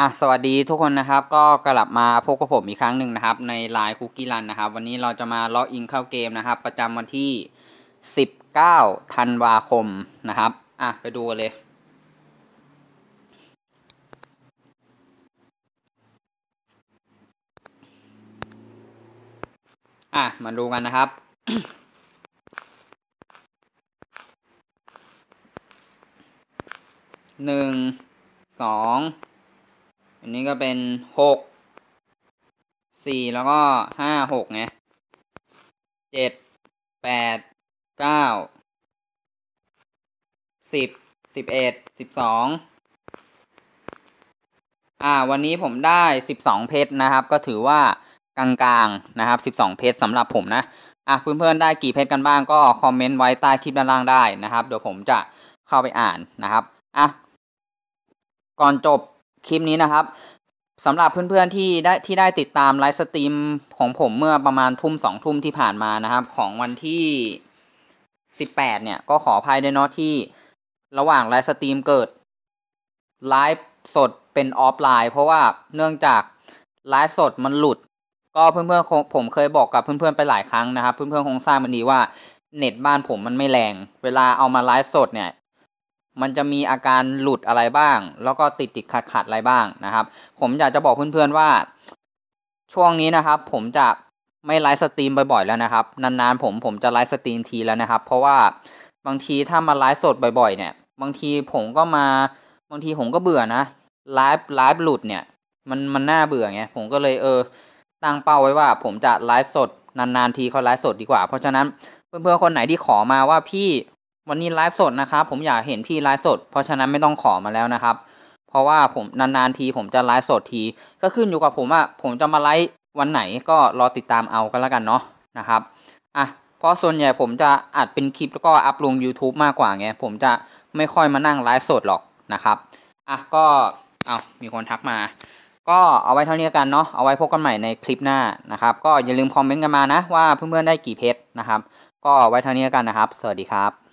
อะสวัสดีทุกคนนะครับ ก็กลับมาพบกับผมอีกครั้งหนึ่งนะครับ ในไลน์คุกกี้รันนะครับ วันนี้เราจะมาล็อกอินเข้าเกมนะครับ ประจำวันที่ 19ธันวาคมนะครับ อะไปดูกันเลย อะมาดูกันนะครับหนึ่งสอง อันนี้ก็เป็นหกสี่แล้วก็ห้าหกไงเจ็ดแปดเก้าสิบสิบเอ็ดสิบสองอ่า วันนี้ผมได้สิบสองเพชรนะครับ ก็ถือว่ากลางๆนะครับสิบสองเพชรสำหรับผมนะอะเพื่อนๆได้กี่เพชรกันบ้างก็คอมเมนต์ไว้ใต้คลิปด้านล่างได้นะครับ เดี๋ยวผมจะเข้าไปอ่านนะครับอะก่อนจบ คลิปนี้นะครับสำหรับเพื่อนๆที่ได้ที่ได้ติดตามไลฟ์สตรีมของผมเมื่อประมาณทุ่มสองทุ่มที่ผ่านมานะครับ ของวันที่สิบแปดเนี่ย ก็ขออภัยด้วยเนาะที่ระหว่างไลฟ์สตรีมเกิดไลฟ์สดเป็นออฟไลน์ เพราะว่าเนื่องจากไลฟ์สดมันหลุด ก็เพื่อนๆผมเคยบอกกับเพื่อนๆไปหลายครั้งนะครับ เพื่อนๆคงทราบมันดีว่าเน็ตบ้านผมมันไม่แรง เวลาเอามาไลฟ์สดเนี่ย มันจะมีอาการหลุดอะไรบ้าง แล้วก็ติดติดขัดขัดอะไรบ้างนะครับ ผมอยากจะบอกเพื่อนๆว่า ช่วงนี้นะครับ ผมจะไม่ไลฟ์สตรีมบ่อยๆแล้วนะครับ นานๆผมผมจะไลฟ์สตรีมทีแล้วนะครับ เพราะว่าบางทีถ้ามาไลฟ์สดบ่อยๆ เนี่ย บางทีผมก็มา บางทีผมก็เบื่อนะไลฟ์ไลฟ์หลุดเนี่ย มันมันน่าเบื่อไงผมก็เลยเออ ตั้งเป้าไว้ว่า ผมจะไลฟ์สดนานๆทีเขาไลฟ์สดดีกว่า เพราะฉะนั้นเพื่อนๆคนไหนที่ขอมาว่าพี่ วันนี้ไลฟ์สดนะครับ ผมอยากเห็นพี่ไลฟ์สด เพราะฉะนั้นไม่ต้องขอมาแล้วนะครับ เพราะว่าผมนานๆทีผมจะไลฟ์สดที ก็ขึ้นอยู่กับผมว่าผมจะมาไลฟ์วันไหนก็รอติดตามเอากันแล้วกันเนาะนะครับอะเพราะส่วนใหญ่ผมจะอัดเป็นคลิปแล้วก็อัพลง YouTube มากกว่าไงผมจะไม่ค่อยมานั่งไลฟ์สดหรอกนะครับอะก็เอามีคนทักมา ก็เอาไว้เท่านี้กันเนาะเอาไว้พบกันใหม่ในคลิปหน้านะครับ ก็อย่าลืมคอมเมนต์กันมานะว่าเพื่อนๆได้กี่เพจนะครับ ก็ไว้เท่านี้กันนะครับ สวัสดีครับ